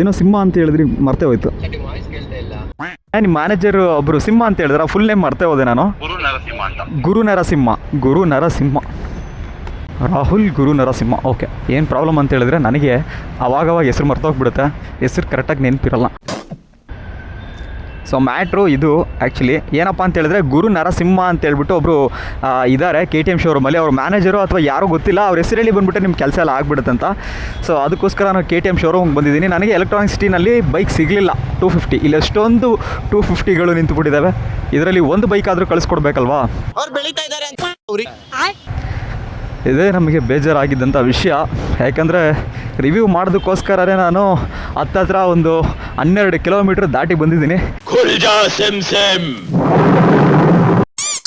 ಏನೋ ಸಿಂಹ ಅಂತ ಹೇಳಿದ್ರಿ ಮರ್ತೇ ಹೋಯ್ತು. ನಿಮ್ಮ ಮ್ಯಾನೇಜರ್ ಒಬ್ರು ಸಿಂಹ ಅಂತ ಹೇಳಿದ್ರ ಫುಲ್ ನೇಮ್ ಮರ್ತೇ ಹೋದೆ ನಾನು. ಗುರು ನರಸಿಂಹ ಅಂತ. ಗುರು ನರಸಿಂಹ ಗುರು ನರಸಿಂಹ. ರಾಹುಲ್ ಗುರು ನರಸಿಂಹ ಓಕೆ. ಏನು ಪ್ರಾಬ್ಲಮ್ ಅಂತ ಹೇಳಿದ್ರೆ ನನಗೆ ಅವಾಗವಾಗ ಹೆಸರು ಮರ್ತೋಗ್ಬಿಡುತ್ತೆ. ಹೆಸರು ಕರೆಕ್ಟಾಗಿ ನೆನಪಿರಲ್ಲ. ಸೊ ಮ್ಯಾಟ್ರು ಇದು ಆ್ಯಕ್ಚುಲಿ ಏನಪ್ಪ ಅಂತ ಹೇಳಿದ್ರೆ ಗುರು ನರಸಿಂಹ ಅಂತ ಹೇಳ್ಬಿಟ್ಟು ಒಬ್ಬರು ಇದ್ದಾರೆ ಕೆ ಟಿ ಎಂ ಶೋರೂಮಲ್ಲಿ ಅವ್ರ ಮ್ಯಾನೇಜರು ಅಥವಾ ಯಾರೂ ಗೊತ್ತಿಲ್ಲ ಅವ್ರ ಹೆಸರಲ್ಲಿ ಬಂದ್ಬಿಟ್ಟು ನಿಮ್ಮ ಕೆಲಸ ಎಲ್ಲ ಆಗ್ಬಿಡುತ್ತಂತ ಸೊ ಅದಕ್ಕೋಸ್ಕರ ನಾನು ಕೆ ಟಿ ಎಂ ಶೋರೂಮ್ಗೆ ಬಂದಿದ್ದೀನಿ. ನನಗೆ ಎಲೆಕ್ಟ್ರಾನಿಕ್ ಸಿಟಿನಲ್ಲಿ ಬೈಕ್ ಸಿಗಲಿಲ್ಲ. ಟೂ ಫಿಫ್ಟಿ ಇಲ್ಲಿ ಎಷ್ಟೊಂದು ಟೂ ಫಿಫ್ಟಿಗಳು ನಿಂತುಬಿಟ್ಟಿದ್ದಾವೆ. ಇದರಲ್ಲಿ ಒಂದು ಬೈಕ್ ಆದರೂ ಕಳಿಸ್ಕೊಡ್ಬೇಕಲ್ವಾ? ಅವ್ರು ಬೆಳೀತಾ ಇದ್ದಾರೆ ಇದೇ ನಮಗೆ ಬೇಜಾರಾಗಿದ್ದಂಥ ವಿಷಯ. ಯಾಕಂದರೆ ರಿವ್ಯೂ ಮಾಡೋದಕ್ಕೋಸ್ಕರನೇ ನಾನು ಹತ್ತತ್ರ ಒಂದು ಹನ್ನೆರಡು ಕಿಲೋಮೀಟ್ರ್ ದಾಟಿ ಬಂದಿದ್ದೀನಿ.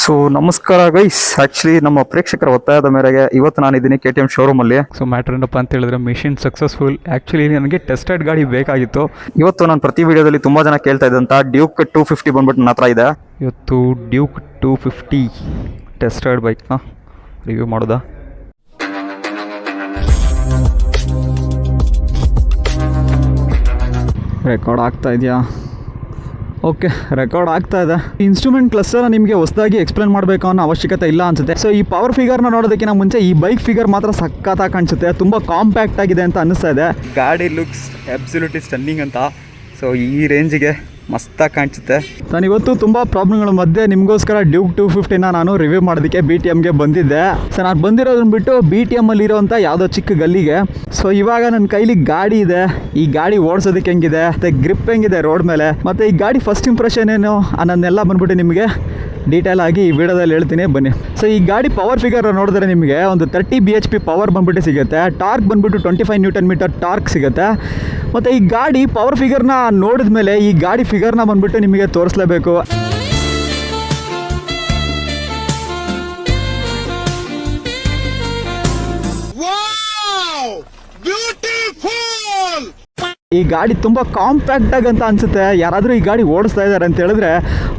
ಸೊ ನಮಸ್ಕಾರ ಗೈಸ್ ಆ್ಯಕ್ಚುಲಿ ನಮ್ಮ ಪ್ರೇಕ್ಷಕರ ಒತ್ತಾಯದ ಮೇರೆಗೆ ಇವತ್ತು ನಾನಿದ್ದೀನಿ ಕೆ ಟಿ ಎಂ ಶೋರೂಮಲ್ಲಿ ಸೊ ಮ್ಯಾಟ್ರ್ ಏನಪ್ಪ ಅಂತ ಹೇಳಿದ್ರೆ ಮಿಷಿನ್ ಸಕ್ಸಸ್ಫುಲ್ ಆ್ಯಕ್ಚುಲಿ ನನಗೆ ಟೆಸ್ಟೆಡ್ ಗಾಡಿ ಬೇಕಾಗಿತ್ತು. ಇವತ್ತು ನಾನು ಪ್ರತಿ ವಿಡಿಯೋದಲ್ಲಿ ತುಂಬ ಜನ ಕೇಳ್ತಾ ಇದ್ದಂಥ ಡ್ಯೂಕ್ ಟೂ ಫಿಫ್ಟಿ ಬಂದ್ಬಿಟ್ಟು ನನ್ನ ಹತ್ರ ಇದೆ. ಇವತ್ತು ಡ್ಯೂಕ್ ಟೂ ಫಿಫ್ಟಿ ಟೆಸ್ಟೆಡ್ ಬೈಕ್ನ ರಿವ್ಯೂ ಮಾಡೋದಾ? ರೆಕಾರ್ಡ್ ಆಗ್ತಾ ಇದೆಯಾ? ಓಕೆ ರೆಕಾರ್ಡ್ ಆಗ್ತಾ ಇದೆ. ಇನ್ಸ್ಟ್ರೂಮೆಂಟ್ ಕ್ಲಸ್ಟರ್ ನಿಮಗೆ ಹೊಸದಾಗಿ ಎಕ್ಸ್ಪ್ಲೇನ್ ಮಾಡಬೇಕು ಅನ್ನೋ ಅವಶ್ಯಕತೆ ಇಲ್ಲ ಅನ್ಸುತ್ತೆ. ಸೊ ಈ ಪವರ್ ಫಿಗರ್ನ ನೋಡೋದಕ್ಕಿಂತ ಮುಂಚೆ ಈ ಬೈಕ್ ಫಿಗರ್ ಮಾತ್ರ ಸಖತ್ತಾಗಿ ಕಾಣಿಸುತ್ತೆ. ತುಂಬ ಕಾಂಪ್ಯಾಕ್ಟ್ ಆಗಿದೆ ಅಂತ ಅನಿಸ್ತಾ ಇದೆ. ಗಾಡಿ ಲುಕ್ಸ್ ಅಬ್ಸಲ್ಯೂಟ್ಲಿ ಸ್ಟನ್ನಿಂಗ್ ಅಂತ. ಸೊ ಈ ರೇಂಜಿಗೆ ಮಸ್ತಾಗಿ ಕಾಣಿಸುತ್ತೆ. ನಾನು ಇವತ್ತು ತುಂಬ ಪ್ರಾಬ್ಲಮ್ಗಳ ಮಧ್ಯೆ ನಿಮಗೋಸ್ಕರ ಡ್ಯೂಕ್ ಟೂ ಫಿಫ್ಟಿನ ನಾನು ರಿವ್ಯೂ ಮಾಡೋದಕ್ಕೆ ಬಿ ಟಿ ಎಮ್ಗೆ ಬಂದಿದ್ದೆ. ಸೊ ನಾನು ಬಂದಿರೋದನ್ನ ಬಿಟ್ಟು ಬಿ ಟಿ ಎಮ್ಮಲ್ಲಿ ಇರೋವಂಥ ಯಾವುದೋ ಚಿಕ್ಕ ಗಲ್ಲಿಗೆ. ಸೊ ಇವಾಗ ನನ್ನ ಕೈಲಿ ಗಾಡಿ ಇದೆ. ಈ ಗಾಡಿ ಓಡಿಸೋದಕ್ಕೆ ಹೆಂಗಿದೆ? ಮತ್ತೆ ಗ್ರಿಪ್ ಹೆಂಗಿದೆ ರೋಡ್ ಮೇಲೆ? ಮತ್ತೆ ಈ ಗಾಡಿ ಫಸ್ಟ್ ಇಂಪ್ರೆಷನ್ ಏನು ಅನ್ನೋದನ್ನೆಲ್ಲ ಬಂದ್ಬಿಟ್ಟು ನಿಮಗೆ ಡೀಟೇಲ್ ಆಗಿ ಈ ವಿಡಿಯೋದಲ್ಲಿ ಹೇಳ್ತೀನಿ, ಬನ್ನಿ. ಸೊ ಈ ಗಾಡಿ ಪವರ್ ಫಿಗರ್ ನೋಡಿದ್ರೆ ನಿಮಗೆ ಒಂದು thirty B H P power ಬಂದ್ಬಿಟ್ಟು ಸಿಗುತ್ತೆ. ಟಾರ್ಕ್ ಬಂದ್ಬಿಟ್ಟು twenty five newton metre torque ಸಿಗುತ್ತೆ. ಮತ್ತು ಈ ಗಾಡಿ ಪವರ್ ಫಿಗರ್ನ ನೋಡಿದ ಮೇಲೆ ಈ ಗಾಡಿ ಫಿಗರ್ನ ಬಂದ್ಬಿಟ್ಟು ನಿಮಗೆ ತೋರಿಸ್ಲೇಬೇಕು. ಬ್ಯೂಟಿಫುಲ್ ಈ ಗಾಡಿ ತುಂಬ ಕಾಂಪ್ಯಾಕ್ಟ್ ಆಗಿ ಅಂತ ಅನ್ಸುತ್ತೆ. ಯಾರಾದರೂ ಈ ಗಾಡಿ ಓಡಿಸ್ತಾ ಇದ್ದಾರೆ ಅಂತ ಹೇಳಿದ್ರೆ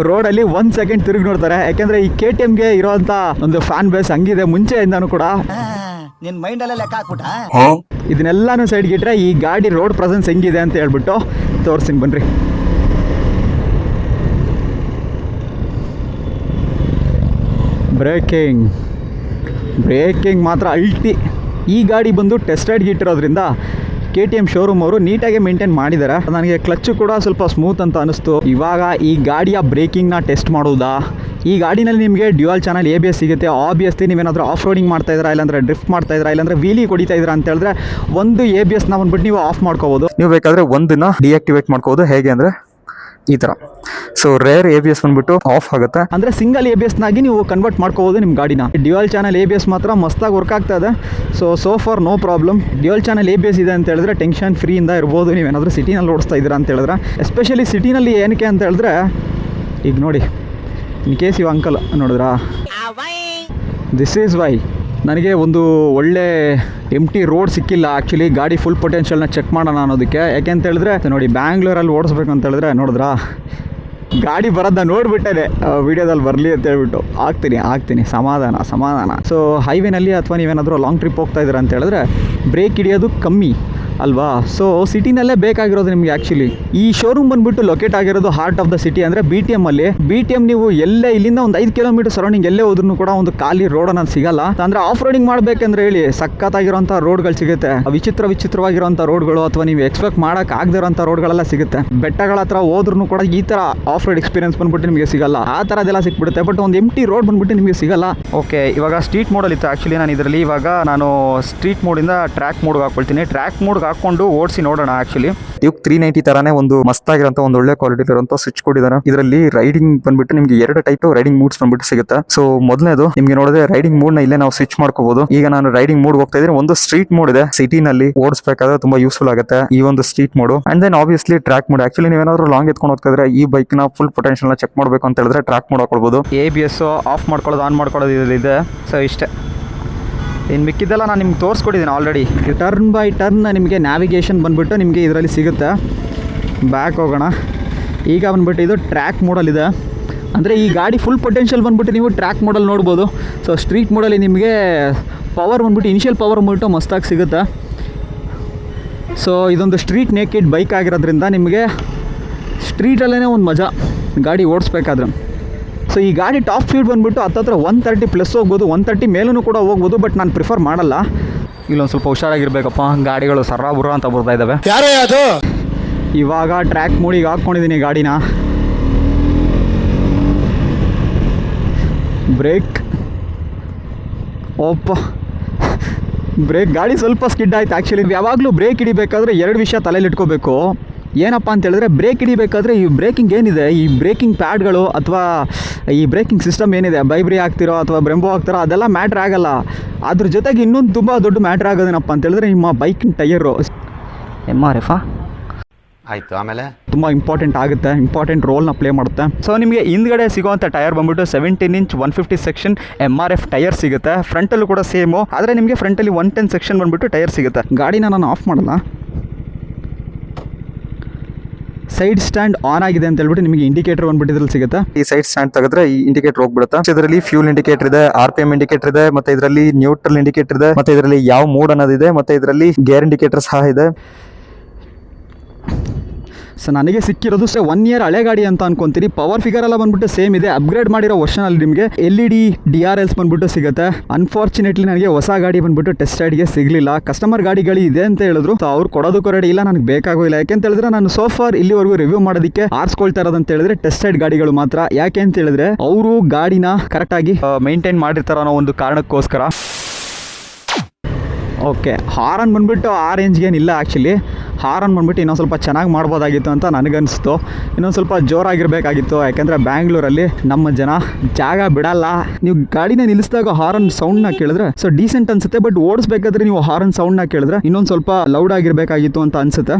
ರೋಡಲ್ಲಿ ಒಂದು ಸೆಕೆಂಡ್ ತಿರುಗಿ ನೋಡ್ತಾರೆ. ಯಾಕೆಂದರೆ ಈ ಕೆ ಟಿ ಎಮ್ಗೆ ಇರೋವಂಥ ಒಂದು ಫ್ಯಾನ್ ಬೇಸ್ ಹಂಗಿದೆ. ಮುಂಚೆಯಿಂದನೂ ಕೂಡ ನಿನ್ ಮೈಂಡಲ್ಲೇ ಲೆಕ್ಕ ಹಾಕ್ಬಿಟ್ಟ? ಇದನ್ನೆಲ್ಲಾನು ಸೈಡ್ಗೆ ಇಟ್ಟರೆ ಈ ಗಾಡಿ ರೋಡ್ ಪ್ರೆಸೆನ್ಸ್ ಹೆಂಗಿದೆ ಅಂತ ಹೇಳ್ಬಿಟ್ಟು ತೋರಿಸ್ತೀನಿ ಬನ್ರಿ. ಬ್ರೇಕಿಂಗ್ ಬ್ರೇಕಿಂಗ್ ಮಾತ್ರ ಅಲ್ಟಿ ಈ ಗಾಡಿ ಬಂದು ಟೆಸ್ಟೆಡ್ಗೆ ಇಟ್ಟಿರೋದ್ರಿಂದ ಕೆ ಟಿ ಎಂ ಶೋರೂಮ್ ಅವರು ನೀಟಾಗಿ ಮೇಂಟೈನ್ ಮಾಡಿದ್ದಾರೆ ನನಗೆ ಕ್ಲಚ್ ಕೂಡ ಸ್ವಲ್ಪ ಸ್ಮೂತ್ ಅಂತ ಅನಿಸ್ತು. ಇವಾಗ ಈ ಗಾಡಿಯ ಬ್ರೇಕಿಂಗ್ನ ಟೆಸ್ಟ್ ಮಾಡೋದಾ? ಈ ಗಾಡಿನಲ್ಲಿ ನಿಮಗೆ dual channel A B S ಸಿಗುತ್ತೆ. ಆಬ್ವಿಯಸ್ಲಿ ನೀವೇನಾದರೂ ಆಫ್ ರೋಡಿಂಗ್ ಮಾಡ್ತಾ ಇದ್ದೀರಾ, ಇಲ್ಲಾಂದ್ರೆ ಡ್ರಿಫ್ಟ್ ಮಾಡ್ತಾ ಇದ್ದೀರಾ, ಇಲ್ಲಾಂದ್ರೆ ವೀಲಿ ಕೊಡಿತಾ ಇದ್ರ ಅಂತ ಹೇಳಿದ್ರೆ ಒಂದು ಎ ಬಿ ಎಸ್ನ ಬಂದ್ಬಿಟ್ಟು ನೀವು ಆಫ್ ಮಾಡ್ಕೋಬೋದು. ನೀವು ಬೇಕಾದರೆ ಒಂದನ್ನ ಡಿಆಕ್ಟಿವೇಟ್ ಮಾಡ್ಕೋಬೋದು. ಹೇಗೆ ಅಂದರೆ ಈ ಥರ. So rear A B S ಬಂದ್ಬಿಟ್ಟು ಆಫ್ ಆಗುತ್ತೆ. ಅಂದರೆ ಸಿಂಗಲ್ ಎ ಬಿ ಎಸ್ನಾಗಿ ನೀವು ಕನ್ವರ್ಟ್ ಮಾಡ್ಕೋಬೋದು ನಿಮ್ಮ ಗಾಡಿನ. Dual channel A B S ಮಾತ್ರ ಮಸ್ತಾಗಿ ವರ್ಕ್ ಆಗ್ತಾ ಇದೆ. So so far no problem dual channel A B S ಇದೆ ಅಂತ ಹೇಳಿದ್ರೆ ಟೆನ್ಷನ್ ಫ್ರೀಯಿಂದ ಇರ್ಬೋದು. ನೀವೇನಾದರೂ ಸಿಟಿನಲ್ಲಿ ಓಡಿಸ್ತಾ ಇದ್ದೀರಾ ಅಂತ ಹೇಳಿದ್ರೆ. ಎಸ್ಪೆಷಲಿ ಸಿಟಿನಲ್ಲಿ ಏನಕ್ಕೆ ಅಂತ ಹೇಳಿದ್ರೆ ಈಗ ನೋಡಿ ಇನ್ ಕೇಸ್ ಇವ್ ಅಂಕಲ್ ನೋಡಿದ್ರಾ? ದಿಸ್ ಈಸ್ ವೈ ನನಗೆ ಒಂದು ಒಳ್ಳೆ ಎಂ ಟಿ ರೋಡ್ ಸಿಕ್ಕಿಲ್ಲ ಆ್ಯಕ್ಚುಲಿ ಗಾಡಿ ಫುಲ್ ಪೊಟೆನ್ಷಿಯಲ್ನ ಚೆಕ್ ಮಾಡೋಣ ಅನ್ನೋದಕ್ಕೆ. ಯಾಕೆ ಅಂತ ಹೇಳಿದ್ರೆ ನೋಡಿ ಬ್ಯಾಂಗ್ಳೂರಲ್ಲಿ ಓಡಿಸ್ಬೇಕು ಅಂತ ಹೇಳಿದ್ರೆ, ನೋಡಿದ್ರಾ? ಗಾಡಿ ಬರೋದನ್ನ ನೋಡಿಬಿಟ್ಟೇನೆ. ವಿಡಿಯೋದಲ್ಲಿ ಬರಲಿ ಅಂತ ಹೇಳ್ಬಿಟ್ಟು. ಆಗ್ತೀನಿ ಆಗ್ತೀನಿ ಸಮಾಧಾನ ಸಮಾಧಾನ. ಸೊ ಹೈವೇನಲ್ಲಿ ಅಥವಾ ನೀವೇನಾದರೂ ಲಾಂಗ್ ಟ್ರಿಪ್ ಹೋಗ್ತಾ ಇದ್ದೀರಾ ಅಂತ ಹೇಳಿದ್ರೆ ಬ್ರೇಕ್ ಹಿಡಿಯೋದು ಕಮ್ಮಿ. ಅಲ್ವಾ? ಸೊ ಸಿಟಿನಲ್ಲೇ ಬೇಕಾಗಿರೋದು ನಿಮಗೆ ಆ್ಯಕ್ಚುಲಿ ಈ ಶೋರೂಮ್ ಬಂದ್ಬಿಟ್ಟು ಲೊಕೇಟ್ ಆಗಿರೋದು ಹಾರ್ಟ್ ಆಫ್ ದ ಸಿಟಿ ಅಂದರೆ ಬಿ ಟಿ ಎಂ ಅಲ್ಲಿ. ಬಿ ಟಿ ಎಂ ನೀವು ಎಲ್ಲೇ ಇಲ್ಲಿಂದ ಒಂದು ಐದು ಕಿಲೋಮೀಟರ್ ಸರೌಂಡಿಂಗ್ ಎಲ್ಲೇ ಹೋದ್ರೂ ಕೂಡ ಒಂದು ಖಾಲಿ ರೋಡ್ ಅನ್ನೋದು ಸಿಗಲ್ಲ. ಅಂದ್ರೆ ಆಫ್ ರೋಡಿಂಗ್ ಮಾಡ್ಬೇಕಂದ್ರೆ ಹೇಳಿ, ಸಖತ್ತಾಗಿರೋಂಥ ರೋಡ್ಗಳು ಸಿಗುತ್ತೆ. ವಿಚಿತ್ರ ವಿಚಿತ್ರವಾಗಿರೋಂಥ ರೋಡ್ಗಳು ಅಥವಾ ನೀವು ಎಕ್ಸ್ಪೆಕ್ಟ್ ಮಾಡಕ್ ಆಗದಿರೋಂಥ ರೋಡ್ಗಳೆಲ್ಲ ಸಿಗುತ್ತೆ. ಬೆಟ್ಟಗಳ ಹತ್ರ ಹೋದ್ರೂ ಕೂಡ ಈ ಥರ ಆಫ್ ರೋಡ್ ಎಕ್ಸ್ಪೀರಿಯನ್ಸ್ ಬಂದ್ಬಿಟ್ಟು ನಿಮಗೆ ಸಿಗಲ್ಲ. ಆ ಥರದೆಲ್ಲ ಸಿಕ್ಬಿಡುತ್ತೆ. ಬಟ್ ಒಂದು ಎಂಟಿ ರೋಡ್ ಬಂದ್ಬಿಟ್ಟು ನಿಮಗೆ ಸಿಗಲ್ಲ. ಓಕೆ ಇವಾಗ ಸ್ಟ್ರೀಟ್ ಮೋಡಲ್ಲಿ ಇತ್ತು. ಆ್ಯಕ್ಚುಲಿ ನಾನು ಇದರಲ್ಲಿ ಇವಾಗ ನಾನು ಸ್ಟ್ರೀಟ್ ಮೋಡಿಂದ ಟ್ರ್ಯಾಕ್ ಮೋಡ್ಗೆ ಹಾಕೊಳ್ತೀನಿ ಟ್ರ್ಯಾಕ್ ಮೋಡ್ಗೆ ಹಾಕೊಂಡು ಓಡಿಸಿ ನೋಡೋಣ ಆಕ್ಚುಲಿ ಇವಾಗ ತ್ರೀ ನೈಂಟಿ ತರಾನೇ ಒಂದು ಮಸ್ತಾಗಿರೋಂಥ ಒಂದು ಒಳ್ಳೆ ಕ್ವಾಲಿಟಿ ಇರುವಂತ ಸ್ವಿಚ್ ಕೊಟ್ಟಿದ್ದಾರೆ ಇದರಲ್ಲಿ ರೈಡಿಂಗ್ ಬಂದ್ಬಿಟ್ಟು ನಿಮ್ಗೆ ಎರಡು ಟೈಪ್ ರೈಡಿಂಗ್ ಮೂಡ್ಸ್ ಬಂದ್ಬಿಟ್ಟು ಸಿಗುತ್ತೆ. ಸೊ ಮೊದಲನೇದು ನಿಮ್ಗೆ ನೋಡಿದ್ರೆ ರೈಡಿಂಗ್ ಮೂಡ್ನ ಇಲ್ಲೇ ನಾವು ಸ್ವಿಚ್ ಮಾಡ್ಕೋಬಹುದು ಈಗ ನಾನು ರೈಡಿಂಗ್ ಮೂಡ್ ಹೋಗ್ತಾ ಇದ್ರೆ ಒಂದು ಸ್ಟ್ರೀಟ್ ಮೂಡ್ ಇದೆ. ಸಿಟಿನಲ್ಲಿ ಓಡಿಸಬೇಕಾದ್ರೆ ತುಂಬಾ ಯೂಸ್ಫುಲ್ ಆಗುತ್ತೆ ಈ ಒಂದು street mode and then obviously track mode actually ನೀವೇನಾದ್ರೂ ಲಾಂಗ್ ಎತ್ಕೊಂಡು ಹೋಗ್ತಾ ಇದ್ರೆ ಈ ಬೈಕ್ನ ಫುಲ್ ಪೊಟೆನ್ಷಿಯಲ್ನ ಚೆಕ್ ಮಾಡಬೇಕು ಅಂತ ಹೇಳಿದ್ರೆ ಟ್ರ್ಯಾಕ್ ಮೋಡ್ ಹಾಕೊಳ್ಬಹುದು ಎ ಬಿ ಎಸ್ ಆಫ್ ಮಾಡ್ಕೊಳ್ಳೋದು ಆನ್ ಮಾಡ್ಕೊಳ್ಳೋದು ಇದ್ರಲ್ಲಿ ಇದೆ. ಸೊ ಇಷ್ಟೇ. ಇನ್ನು ಮಿಕ್ಕಿದ್ದೆಲ್ಲ ನಾನು ನಿಮ್ಗೆ ತೋರಿಸ್ಕೊಟ್ಟಿದ್ದೀನಿ ಆಲ್ರೆಡಿ ಟರ್ನ್ ಬೈ ಟರ್ನ್ ನಿಮಗೆ ನ್ಯಾವಿಗೇಷನ್ ಬಂದುಬಿಟ್ಟು ನಿಮಗೆ ಇದರಲ್ಲಿ ಸಿಗುತ್ತೆ. ಬ್ಯಾಕ್ ಹೋಗೋಣ. ಈಗ ಬಂದ್ಬಿಟ್ಟು ಇದು ಟ್ರ್ಯಾಕ್ ಮೋಡಲ್ಲಿದೆ ಅಂದರೆ ಈ ಗಾಡಿ ಫುಲ್ ಪೊಟೆನ್ಷಿಯಲ್ ಬಂದ್ಬಿಟ್ಟು ನೀವು ಟ್ರ್ಯಾಕ್ ಮೋಡಲ್ ನೋಡ್ಬೋದು. ಸೊ ಸ್ಟ್ರೀಟ್ ಮೋಡಲ್ಲಿ ನಿಮಗೆ ಪವರ್ ಬಂದ್ಬಿಟ್ಟು ಇನಿಷಿಯಲ್ ಪವರ್ ಬಂದುಬಿಟ್ಟು ಮಸ್ತಾಗಿ ಸಿಗುತ್ತೆ. ಸೊ ಇದೊಂದು ಸ್ಟ್ರೀಟ್ ನೇಕಿಡ್ ಬೈಕ್ ಆಗಿರೋದ್ರಿಂದ ನಿಮಗೆ ಸ್ಟ್ರೀಟಲ್ಲೇ ಒಂದು ಮಜಾ. ಗಾಡಿ ಓಡಿಸ್ಬೇಕಾದ್ರೆ. ಸೊ ಈ ಗಾಡಿ ಟಾಪ್ ಸ್ಪೀಡ್ ಬಂದುಬಿಟ್ಟು ಹತ್ತತ್ರ ಒನ್ ತರ್ಟಿ ಪ್ಲಸ್ ಹೋಗ್ಬೋದು. ಒನ್ ತರ್ಟಿ ಮೇಲೂ ಕೂಡ ಹೋಗ್ಬೋದು ಬಟ್ ನಾನು ಪ್ರಿಫರ್ ಮಾಡಲ್ಲ. ಇಲ್ಲೊಂದು ಸ್ವಲ್ಪ ಹುಷಾರಾಗಿರ್ಬೇಕಪ್ಪ. ಗಾಡಿಗಳು ಸರ್ರ ಬುರ ಅಂತ ಬರ್ತಾ ಇದ್ದಾವೆ ಯಾರೇ ಅದು? ಇವಾಗ ಟ್ರ್ಯಾಕ್ ಮೂಡಿಗೆ ಹಾಕ್ಕೊಂಡಿದ್ದೀನಿ ಗಾಡಿನ. ಬ್ರೇಕ್ ಓಪ್ಪ ಬ್ರೇಕ್ ಗಾಡಿ ಸ್ವಲ್ಪ ಸ್ಕಿಡ್ ಆಯ್ತು ಆ್ಯಕ್ಚುಲಿ ಯಾವಾಗಲೂ ಬ್ರೇಕ್ ಹಿಡಿಬೇಕಾದ್ರೆ ಎರಡು ವಿಷಯ ತಲೆಯಲ್ಲಿ ಇಟ್ಕೋಬೇಕು. ಏನಪ್ಪ ಅಂತ ಹೇಳಿದ್ರೆ ಬ್ರೇಕ್ ಹಿಡಿಬೇಕಾದ್ರೆ ಈ ಬ್ರೇಕಿಂಗ್ ಏನಿದೆ? ಈ ಬ್ರೇಕಿಂಗ್ ಪ್ಯಾಡ್ಗಳು ಅಥವಾ ಈ ಬ್ರೇಕಿಂಗ್ ಸಿಸ್ಟಮ್ ಏನಿದೆ? ಬೈಬ್ರಿ ಆಗ್ತಿರೋ ಅಥವಾ ಬ್ರೆಂಬೋ ಆಗ್ತಿರೋ ಅದೆಲ್ಲ ಮ್ಯಾಟ್ರ್ ಆಗಲ್ಲ. ಅದ್ರ ಜೊತೆಗೆ ಇನ್ನೊಂದು ತುಂಬ ದೊಡ್ಡ ಮ್ಯಾಟ್ರ್ ಆಗೋದೇನಪ್ಪ ಅಂತ ಹೇಳಿದ್ರೆ ನಿಮ್ಮ ಬೈಕಿನ ಟೈರು. ಎಂ ಆರ್ ಎಫಾ ಆಯಿತು ಆಮೇಲೆ? ತುಂಬ ಇಂಪಾರ್ಟೆಂಟ್ ಆಗುತ್ತೆ. ಇಂಪಾರ್ಟೆಂಟ್ ರೋಲ್ನ ಪ್ಲೇ ಮಾಡುತ್ತೆ. ಸೊ ನಿಮಗೆ ಹಿಂದ್ಗಡೆ ಸಿಗುವಂಥ ಟೈರ್ ಬಂದ್ಬಿಟ್ಟು seventeen inch one fifty section M R F tyre ಸಿಗುತ್ತೆ. ಫ್ರಂಟಲ್ಲೂ ಕೂಡ ಸೇಮು. ಆದರೆ ನಿಮಗೆ ಫ್ರಂಟಲ್ಲಿ ಒನ್ ಟೆನ್ ಸೆಕ್ಷನ್ ಬಂದ್ಬಿಟ್ಟು ಟೈರ್ ಸಿಗುತ್ತೆ. ಗಾಡಿನ ನಾನು ಆಫ್ ಮಾಡಲ್ಲ. ಸೈಡ್ ಸ್ಟ್ಯಾಂಡ್ ಆನ್ ಆಗಿದೆ ಅಂತ ಹೇಳ್ಬಿಟ್ಟು ನಿಮಗೆ ಇಂಡಿಕೇಟರ್ ಬಂದ್ಬಿಟ್ಟು ಇದ್ರಲ್ಲಿ ಸಿಗುತ್ತೆ? ಈ ಸೈಡ್ ಸ್ಟ್ಯಾಂಡ್ ತೆಗೆದ್ರೆ ಈ ಇಂಡಿಕೇಟರ್ ಹೋಗ್ಬಿಡುತ್ತೆ? ಇದರಲ್ಲಿ ಫ್ಯೂಲ್ ಇಂಡಿಕೇಟರ್ ಇದೆ ಆರ್ ಪಿ ಎಂ ಇಂಡಿಕೇಟರ್ ಇದೆ, ಮತ್ತೆ ಇದರಲ್ಲಿ ನ್ಯೂಟ್ರಲ್ ಇಂಡಿಕೇಟರ್ ಇದೆ, ಮತ್ತೆ ಇದರಲ್ಲಿ ಯಾವ ಮೂಡ್ ಅನ್ನೋದಿದೆ, ಮತ್ತೆ ಇದರಲ್ಲಿ ಗೇರ್ ಇಂಡಿಕೇಟರ್ ಸಹ ಇದೆ. ಸೊ ನನಗೆ ಸಿಕ್ಕಿರೋದು ಸೊ ಒನ್ ಇಯರ್ ಹಳೆ ಗಾಡಿ ಅಂತ ಅನ್ಕೊಂತೀರಿ. ಪವರ್ ಫಿಗರ್ ಎಲ್ಲ ಬಂದ್ಬಿಟ್ಟು ಸೇಮ್ ಇದೆ. ಅಪ್ಗ್ರೇಡ್ ಮಾಡಿರೋ ವರ್ಷನಲ್ಲಿ ನಿಮಗೆ L E D D R Ls ಬಂದ್ಬಿಟ್ಟು ಸಿಗುತ್ತೆ. ಅನ್ಫಾರ್ಚುನೇಟ್ಲಿ ನನಗೆ ಹೊಸ ಗಾಡಿ ಬಂದ್ಬಿಟ್ಟು ಟೆಸ್ಟ್ ರೈಡ್ಗೆ ಸಿಗಲಿಲ್ಲ. ಕಸ್ಟಮರ್ ಗಾಡಿಗಳು ಇದೆ ಅಂತ ಹೇಳಿದ್ರು. ಅವ್ರು ಕೊಡೋದಕ್ಕೂ ರೆಡಿ ಇಲ್ಲ. ನನಗೆ ಬೇಕಾಗೋ ಇಲ್ಲ. ಯಾಕೆ ಹೇಳಿದ್ರೆ ನಾನು ಸೋಫಾರ್ ಇಲ್ಲಿವರೆಗೂ ರಿವ್ಯೂ ಮಾಡೋದಕ್ಕೆ ಆರಿಸ್ಕೊಳ್ತಾ ಇರೋದಂತ ಹೇಳಿದ್ರೆ ಟೆಸ್ಟ್ ರೈಡ್ ಗಾಡಿಗಳು ಮಾತ್ರ. ಯಾಕೆ ಅಂತ ಹೇಳಿದ್ರೆ, ಅವರು ಗಾಡಿನ ಕರೆಕ್ಟಾಗಿ ಮೈಂಟೈನ್ ಮಾಡಿರ್ತಾರೋ ಅನ್ನೋ ಒಂದು ಕಾರಣಕ್ಕೋಸ್ಕರ. ಓಕೆ, ಹಾರನ್ ಬಂದ್ಬಿಟ್ಟು ಆ ರೇಂಜ್ಗೆ ಏನಿಲ್ಲ ಆ್ಯಕ್ಚುಲಿ ಹಾರನ್ ಬಂದ್ಬಿಟ್ಟು ಇನ್ನೊಂದು ಸ್ವಲ್ಪ ಚೆನ್ನಾಗಿ ಮಾಡ್ಬೋದಾಗಿತ್ತು ಅಂತ ನನಗನ್ನಿಸ್ತು ಇನ್ನೊಂದು ಸ್ವಲ್ಪ ಜೋರಾಗಿರಬೇಕಾಗಿತ್ತು, ಯಾಕೆಂದರೆ ಬ್ಯಾಂಗ್ಳೂರಲ್ಲಿ ನಮ್ಮ ಜನ ಜಾಗ ಬಿಡಲ್ಲ. ನೀವು ಗಾಡಿನ ನಿಲ್ಲಿಸಿದಾಗ ಹಾರನ್ ಸೌಂಡ್ನ ಕೇಳಿದ್ರೆ ಸೊ ಡೀಸೆಂಟ್ ಅನ್ಸುತ್ತೆ ಬಟ್ ಓಡಿಸ್ಬೇಕಾದ್ರೆ ನೀವು ಹಾರನ್ ಸೌಂಡ್ನ ಕೇಳಿದ್ರೆ ಇನ್ನೊಂದು ಸ್ವಲ್ಪ ಲೌಡ್ ಆಗಿರಬೇಕಾಗಿತ್ತು ಅಂತ ಅನ್ಸುತ್ತೆ.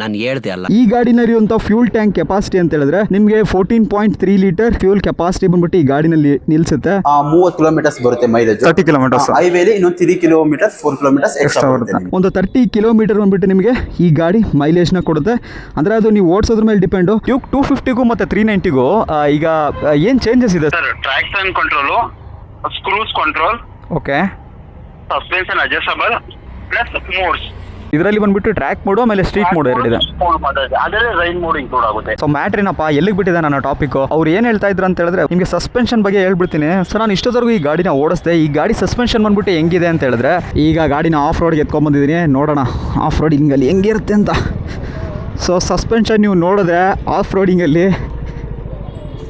ನಾನು ಹೇಳ್ದೆ ಅಲ್ಲ. ಈ ಗಾಡಿನಲ್ಲಿರುವಂಥ ಫ್ಯೂಲ್ ಟ್ಯಾಂಕ್ ಕೆಪಾಸಿಟಿ ಅಂತ ಹೇಳಿದ್ರೆ ನಿಮಗೆ fourteen point three litre fuel capacity ಬಂದ್ಬಿಟ್ಟು ಈ ಗಾಡಿನಲ್ಲಿ ನಿಲ್ಸುತ್ತೆ. ಮೂವತ್ತು ಕಿಲೋಮೀಟರ್ಸ್ ಬರುತ್ತೆ ಮೈಲೇಜ್ ತರ್ಟಿ ಕಿಲೋಮೀಟರ್ಸ್ ಹೈವೇಲಿ ಇನ್ನೊಂದು three kilometre four kilometres extra ಬರುತ್ತೆ. ಬರುತ್ತೆ. ಒಂದು ತರ್ಟಿ ಕಿಲೋಮೀಟರ್ ಬಂದ್ಬಿಟ್ಟು ನಿಮಗೆ ಈ ಗಾಡಿ ಮೈಲೇಜ್ನ ಕೊಡುತ್ತೆ. ಅಂದ್ರೆ ಅದು ನೀವು ಓಡಿಸೋದ್ರ ಮೇಲೆ ಡಿಪೆಂಡು ಟ್ಯೂಕ್ ಟೂ ಫಿಫ್ಟಿಗೂ ಮತ್ತೆ ತ್ರೀ ನೈಂಟಿಗೂ ಈಗ ಏನ್ ಚೇಂಜಸ್ ಇದೆ? Sir traction control cruise control okay suspension adjustable plus modes ಇದರಲ್ಲಿ ಬಂದ್ಬಿಟ್ಟು ಟ್ರ್ಯಾಕ್ ಮೋಡು ಆಮೇಲೆ ಸ್ಟ್ರೀಟ್ ಮೋಡ್ ಎರಡಿದೆ ಅದರಲ್ಲಿ ರೈನ್ ಮೋಡ್ ಇನ್ಕ್ಲೂಡ್ ಆಗುತ್ತೆ. ಸೊ ಮ್ಯಾಟ್ರ್ ಏನಪ್ಪ ಎಲ್ಲಿಗೆ ಬಿಟ್ಟಿದೆ ನನ್ನ ಟಾಪಿಕ್ ಅವ್ರು ಏನು ಹೇಳ್ತಾ ಇದ್ರು ಅಂತ ಹೇಳಿದ್ರೆ ನಿಮಗೆ ಸಸ್ಪೆನ್ಷನ್ ಬಗ್ಗೆ ಹೇಳ್ಬಿಡ್ತೀನಿ. ಸೊ ನಾನು ಇಷ್ಟೊತ್ತವರೆಗೂ ಈ ಗಾಡಿನ ಓಡಿಸ್ದೆ. ಈ ಗಾಡಿ ಸಸ್ಪೆನ್ಷನ್ ಬಂದ್ಬಿಟ್ಟು ಹೆಂಗಿದೆ ಅಂತ ಹೇಳಿದ್ರೆ ಈಗ ಗಾಡಿನ ಆಫ್ ರೋಡ್ಗೆ ಎತ್ಕೊಂಡ್ಬಂದಿದ್ದೀನಿ ನೋಡೋಣ ಆಫ್ ರೋಡಿಂಗಲ್ಲಿ ಹೆಂಗಿರುತ್ತೆ ಅಂತ. ಸೊ ಸಸ್ಪೆನ್ಷನ್ ನೀವು ನೋಡಿದ್ರೆ ಆಫ್ ರೋಡಿಂಗಲ್ಲಿ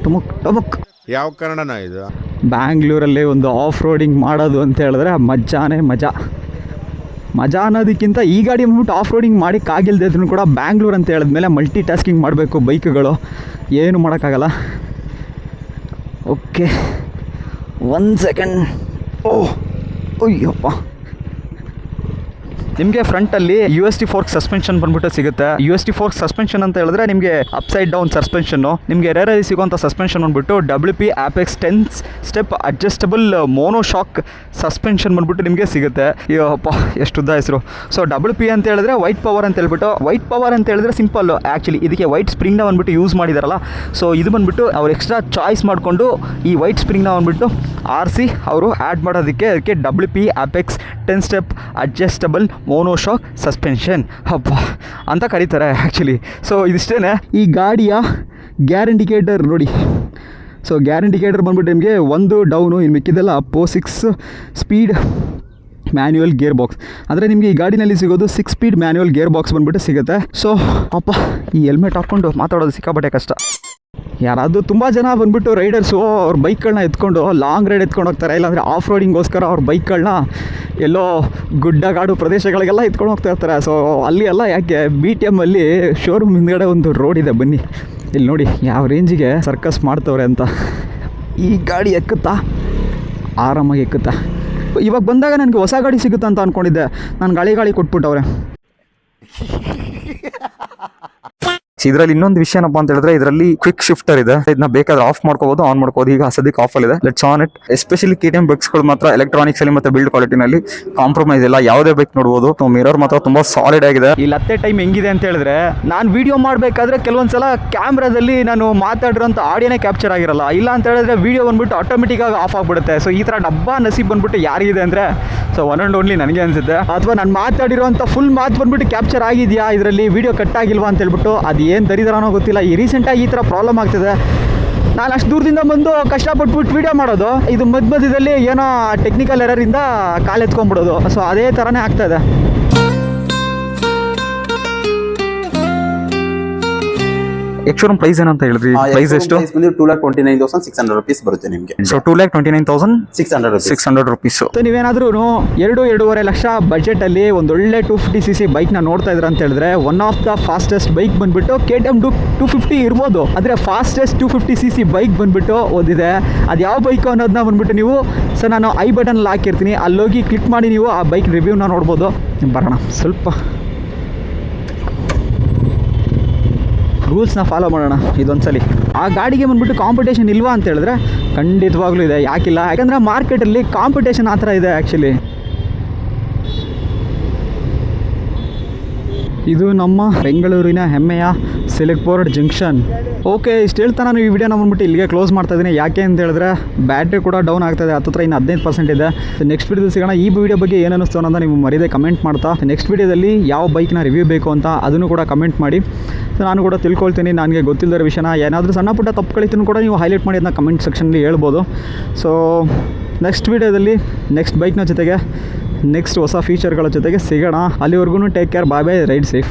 ಟಮುಕ್ ಟಮುಕ್. ಯಾವ ಕಾರಣನ ಇದು? ಬ್ಯಾಂಗ್ಳೂರಲ್ಲಿ ಒಂದು ಆಫ್ ರೋಡಿಂಗ್ ಮಾಡೋದು ಅಂತ ಹೇಳಿದ್ರೆ ಮಜಾನೇ ಮಜಾ. ಮಜಾ ಅನ್ನೋದಕ್ಕಿಂತ ಈ ಗಾಡಿ ಬಂದ್ಬಿಟ್ಟು ಆಫ್ ರೋಡಿಂಗ್ ಮಾಡೋಕ್ಕಾಗಿಲ್ದೇ ಇದ್ರು ಕೂಡ ಬ್ಯಾಂಗ್ಳೂರ್ ಅಂತ ಹೇಳಿದ್ಮೇಲೆ ಮಲ್ಟಿ ಟಾಸ್ಕಿಂಗ್ ಮಾಡಬೇಕು ಬೈಕ್ಗಳು. ಏನು ಮಾಡೋಕ್ಕಾಗಲ್ಲ. Okay one second oh, Ayyappa. ನಿಮಗೆ ಫ್ರಂಟಲ್ಲಿ U S T fork suspension ಬಂದ್ಬಿಟ್ಟು ಸಿಗುತ್ತೆ. U S T fork suspension ಅಂತ ಹೇಳಿದ್ರೆ ನಿಮಗೆ ಅಪ್ಸೈಡ್ ಡೌನ್ ಸಸ್ಪೆನ್ಷನ್ ನಿಮಗೆ ರೇರಲ್ಲಿ ಸಿಗುವಂಥ ಸಸ್ಪೆನ್ಷನ್ ಬಂದ್ಬಿಟ್ಟು W P Apex tens step adjustable mono shock suspension ಬಂದ್ಬಿಟ್ಟು ನಿಮಗೆ ಸಿಗುತ್ತೆ. ಎಷ್ಟು ಉದ್ದ ಹೆಸರು. ಸೊ ಡಬ್ಲ್ಯೂ ಪಿ ಅಂತ ಹೇಳಿದ್ರೆ ವೈಟ್ ಪವರ್ ಅಂತ ಹೇಳ್ಬಿಟ್ಟು ವೈಟ್ ಪವರ್ ಅಂತ ಹೇಳಿದ್ರೆ ಸಿಂಪಲ್ ಆ್ಯಕ್ಚುಲಿ ಇದಕ್ಕೆ ವೈಟ್ ಸ್ಪ್ರಿಂಗ್ನ ಬಂದ್ಬಿಟ್ಟು ಯೂಸ್ ಮಾಡಿದಾರಲ್ಲ. ಸೊ ಇದು ಬಂದ್ಬಿಟ್ಟು ಅವ್ರು ಎಕ್ಸ್ಟ್ರಾ ಚಾಯ್ಸ್ ಮಾಡಿಕೊಂಡು ಈ ವೈಟ್ ಸ್ಪ್ರಿಂಗ್ನ ಬಂದ್ಬಿಟ್ಟು ಆರಿಸಿ, ಅವರು ಆ್ಯಡ್ ಮಾಡೋದಕ್ಕೆ ಅದಕ್ಕೆ W P Apex ten step adjustable monoshock suspension. ಹಬ್ಬ. ಅಂತ ಕರೀತಾರೆ ಆ್ಯಕ್ಚುಲಿ ಸೊ ಇದಿಷ್ಟೇ ಈ ಗಾಡಿಯ ಗ್ಯಾರಂಟಿಕೇಟರ್ ನೋಡಿ. ಸೊ ಗ್ಯಾರಂಟಿಕೇಟರ್ ಬಂದ್ಬಿಟ್ಟು ನಿಮಗೆ ಒಂದು ಡೌನು ಇನ್ನು ಮಿಕ್ಕಿದೆಲ್ಲ up six speed manual gear box ಅಂದರೆ ನಿಮಗೆ ಈ ಗಾಡಿನಲ್ಲಿ ಸಿಗೋದು ಸಿಕ್ಸ್ ಸ್ಪೀಡ್ ಮ್ಯಾನ್ಯುವಲ್ ಗೇರ್ ಬಾಕ್ಸ್ ಬಂದ್ಬಿಟ್ಟು ಸಿಗುತ್ತೆ. ಸೊ ಅಪ್ಪ, ಈ ಹೆಲ್ಮೆಟ್ ಹಾಕ್ಕೊಂಡು ಮಾತಾಡೋದು ಸಿಕ್ಕಾಪಟ್ಟೆ ಕಷ್ಟ. ಯಾರಾದರೂ ತುಂಬ ಜನ ಬಂದುಬಿಟ್ಟು ರೈಡರ್ಸು ಅವ್ರ ಬೈಕ್ಗಳನ್ನ ಎತ್ಕೊಂಡು, ಲಾಂಗ್ ರೈಡ್ ಎತ್ಕೊಂಡು ಹೋಗ್ತಾರೆ. ಇಲ್ಲಾಂದರೆ ಆಫ್ ರೋಡಿಂಗೋಸ್ಕರ ಅವ್ರ ಬೈಕ್ಗಳನ್ನ ಎಲ್ಲೋ ಗುಡ್ಡಗಾಡು ಪ್ರದೇಶಗಳಿಗೆಲ್ಲ ಎತ್ಕೊಂಡು ಹೋಗ್ತಾ ಇರ್ತಾರೆ. ಸೊ ಅಲ್ಲಿ ಎಲ್ಲ ಯಾಕೆ ಬಿ ಟಿ ಎಮ್ಮಲ್ಲಿ ಶೋರೂಮ್ ಹಿಂದ್ಗಡೆ ಒಂದು ರೋಡ್ ಇದೆ ಬನ್ನಿ. ಇಲ್ಲಿ ನೋಡಿ, ಯಾವ ರೇಂಜಿಗೆ ಸರ್ಕಸ್ ಮಾಡ್ತವ್ರೆ ಅಂತ. ಈ ಗಾಡಿ ಎಕ್ಕುತ್ತಾ? ಆರಾಮಾಗಿ ಎಕ್ಕುತ್ತಾ? ಇವಾಗ ಬಂದಾಗ ನನಗೆ ಹೊಸ ಗಾಡಿ ಸಿಗುತ್ತಾ ಅಂತ ಅಂದ್ಕೊಂಡಿದ್ದೆ ನಾನು ಗಾಳಿ ಗಾಳಿ ಕೊಟ್ಬಿಟ್ಟವ್ರೆ. ಇದರಲ್ಲಿ ಇನ್ನೊಂದು ವಿಷಯ ಏನಪ್ಪಾ ಅಂತ ಹೇಳಿದ್ರೆ, ಇದರಲ್ಲಿ ಕ್ವಿಕ್ ಶಿಫ್ಟರ್ ಇದೆ. ಇದನ್ನ ಬೇಕಾದ್ರೆ ಆಫ್ ಮಾಡ್ಕೋಬಹುದು ಆನ್ ಮಾಡ್ಕೋಬಹುದು ಈಗ ಸದ್ಯಕ್ಕೆ ಆಫ್ ಅಲ್ಲಿ ಇದೆ let's on it especially K T M ಗಳು ಮಾತ್ರ ಎಲೆಕ್ಟ್ರಾನಿಕ್ಸ್ ಅಲ್ಲಿ ಮತ್ತೆ ಬಿಲ್ಡ್ ಕ್ವಾಲಿಟಿನಲ್ಲಿ ಕಾಂಪ್ರಮೈಸ್ ಇಲ್ಲ. ಯಾವುದೇ ಬೈಕ್ ನೋಡಬಹುದು ಮಿರರ್ ಮಾತ್ರ ತುಂಬಾ ಸಾಲಿಡ್ ಆಗಿದೆ. ಈ ಲತ್ತೆ ಟೈಮ್ ಹೆಂಗಿದೆ ಅಂತ ಹೇಳಿದ್ರೆ, ನಾನು ವಿಡಿಯೋ ಮಾಡಬೇಕಾದ್ರೆ ಕೆಲವೊಂದ್ಸಲ ಕ್ಯಾಮ್ರಾದಲ್ಲಿ ನಾನು ಮಾತಾಡಿರೋಂಥ ಆಡಿಯೋನೇ ಕ್ಯಾಪ್ಚರ್ ಆಗಿರಲ್ಲ. ಇಲ್ಲ ಅಂತ ಹೇಳಿದ್ರೆ ವಿಡಿಯೋ ಬಂದ್ಬಿಟ್ಟು ಆಟೋಮೆಟಿಕ್ ಆಗಿ ಆಫ್ ಆಗಿಬಿಡುತ್ತೆ. ಸೊ ಈ ತರ ಡಬ್ಬ ನಸೀಬ್ ಬಂದ್ಬಿಟ್ಟು ಯಾರಿಗಿದೆ ಅಂದ್ರೆ ಸೊ ಒನ್ ಆ್ಯಂಡ್ ಓನ್ಲಿ ನನಗೆ ಅನ್ಸುತ್ತೆ. ಅಥವಾ ನಾನು ಮಾತಾಡಿರೋಂಥ ಫುಲ್ ಮಾತು ಬಂದ್ಬಿಟ್ಟು ಕ್ಯಾಪ್ಚರ್ ಆಗಿದೆಯಾ? ಇದರಲ್ಲಿ ವಿಡಿಯೋ ಕಟ್ ಆಗಿಲ್ವಾ ಅಂತ ಹೇಳ್ಬಿಟ್ಟು, ಅದು ಏನು ದರಿದ್ರನೋ ಗೊತ್ತಿಲ್ಲ. ಈ ರೀಸೆಂಟಾಗಿ ಈ ಥರ ಪ್ರಾಬ್ಲಮ್ ಆಗ್ತಿದೆ. ನಾನು ಅಷ್ಟು ದೂರದಿಂದ ಬಂದು ಕಷ್ಟಪಟ್ಬಿಟ್ಟು ವೀಡಿಯೋ ಮಾಡೋದು, ಇದು ಮಧ್ಯ ಮಧ್ಯದಲ್ಲಿ ಏನೋ ಟೆಕ್ನಿಕಲ್ ಎರರಿಂದ ಕಾಲೆತ್ಕೊಂಡ್ಬಿಡೋದು. ಸೊ ಅದೇ ಥರನೇ ಆಗ್ತಾಯಿದೆ ಎಕ್ಶೋರೂಮ್ ಪ್ರೈಸ್ ಏನಂತ ಹೇಳಿದ್ರಿ? ಪ್ರೈಸ್ ಎಷ್ಟು? Two lakh twenty nine thousand six hundred rupees ಬರುತ್ತೆ ನಿಮಗೆ. So two lakh twenty nine thousand six hundred rupees six hundred rupees ನೀವೇನಾದ್ರೂ ಎರಡು ಎರಡೂವರೆ ಲಕ್ಷ ಬಜೆಟಲ್ಲಿ ಒಂದು ಒಳ್ಳೆ ಟೂ ಫಿಫ್ಟಿ ಸಿ ಸಿ ಬೈಕ್ನ ನೋಡ್ತಾ ಇದ್ರ ಅಂತ ಹೇಳಿದ್ರೆ one of the fastest bike ಬಂದ್ಬಿಟ್ಟು K T M to two fifty ಇರ್ಬೋದು. ಆದರೆ fastest two fifty C C bike ಬಂದ್ಬಿಟ್ಟು ಓದಿದೆ. ಅದು ಯಾವ ಬೈಕ್ ಅನ್ನೋದನ್ನ ಬಂದ್ಬಿಟ್ಟು ನೀವು ಸರ್ ನಾನು ಐ ಬಟನ್ ಹಾಕಿರ್ತೀನಿ. ಅಲ್ಲೋಗಿ ಕ್ಲಿಕ್ ಮಾಡಿ ನೀವು ಆ ಬೈಕ್ ರಿವ್ಯೂನ ನೋಡ್ಬೋದು. ಬರೋಣ. ಸ್ವಲ್ಪ ರೂಲ್ಸ್ನ ಫಾಲೋ ಮಾಡೋಣ ಇದೊಂದ್ಸಲಿ. ಆ ಗಾಡಿಗೆ ಬಂದ್ಬಿಟ್ಟು ಕಾಂಪಿಟೇಷನ್ ಇಲ್ವಾ ಅಂತ ಹೇಳಿದ್ರೆ ಖಂಡಿತವಾಗ್ಲೂ ಇದೆ. ಯಾಕಿಲ್ಲ? ಯಾಕಂದರೆ ಮಾರ್ಕೆಟಲ್ಲಿ ಕಾಂಪಿಟೇಷನ್ ಆ ಥರ ಇದೆ ಆ್ಯಕ್ಚುಲಿ ಇದು ನಮ್ಮ ಬೆಂಗಳೂರಿನ ಹೆಮ್ಮೆಯ ಸಿಲೆಕ್ಟ್ ಬೋರ್ಡ್ ಜಂಕ್ಷನ್. ಓಕೆ ಇಷ್ಟು ಹೇಳ್ತಾ ನಾನು ಈ ವಿಡಿಯೋನ ಬಂದ್ಬಿಟ್ಟು ಇಲ್ಲಿಗೆ ಕ್ಲೋಸ್ ಮಾಡ್ತಾ ಇದ್ದೀನಿ. ಯಾಕೆ ಅಂತ ಹೇಳಿದ್ರೆ ಬ್ಯಾಟ್ರಿ ಕೂಡ ಡೌನ್ ಆಗ್ತಾಯಿದೆ ಹತ್ತತ್ರ ಇನ್ನು ಹದಿನೈದು ಪರ್ಸೆಂಟ್ ಇದೆ. ನೆಕ್ಸ್ಟ್ ವಿಡಿಯೋದಲ್ಲಿ ಸಿಗೋಣ. ಈ ವಿಡಿಯೋ ಬಗ್ಗೆ ಏನು ಅನ್ನಿಸ್ತು ಅಂತ ನೀವು ಮರಿದೆ ಕಮೆಂಟ್ ಮಾಡ್ತಾ. ನೆಕ್ಸ್ಟ್ ವಿಡಿಯೋದಲ್ಲಿ ಯಾವ ಬೈಕ್ನ ರಿವ್ಯೂ ಬೇಕು ಅಂತ ಅದನ್ನು ಕೂಡ ಕಮೆಂಟ್ ಮಾಡಿ. ಸೊ ನಾನು ಕೂಡ ತಿಳ್ಕೊಳ್ತೀನಿ. ನನಗೆ ಗೊತ್ತಿಲ್ಲದ ವಿಷಯನ. ಏನಾದರೂ ಸಣ್ಣ ಪುಟ್ಟ ತಪ್ಪು ಕೂಡ ನೀವು ಹೈಲೈಟ್ ಮಾಡಿ ಅದನ್ನ ಕಮೆಂಟ್ ಸೆಕ್ಷನಲ್ಲಿ ಹೇಳ್ಬೋದು. ಸೊ ನೆಕ್ಸ್ಟ್ ವಿಡಿಯೋದಲ್ಲಿ ನೆಕ್ಸ್ಟ್ ಬೈಕ್ನ ಜೊತೆಗೆ ನೆಕ್ಸ್ಟ್ ಹೊಸ ಫೀಚರ್ಗಳ ಜೊತೆಗೆ ಸಿಗೋಣ. ಅಲ್ಲಿವರೆಗೂ take care bye bye ride safe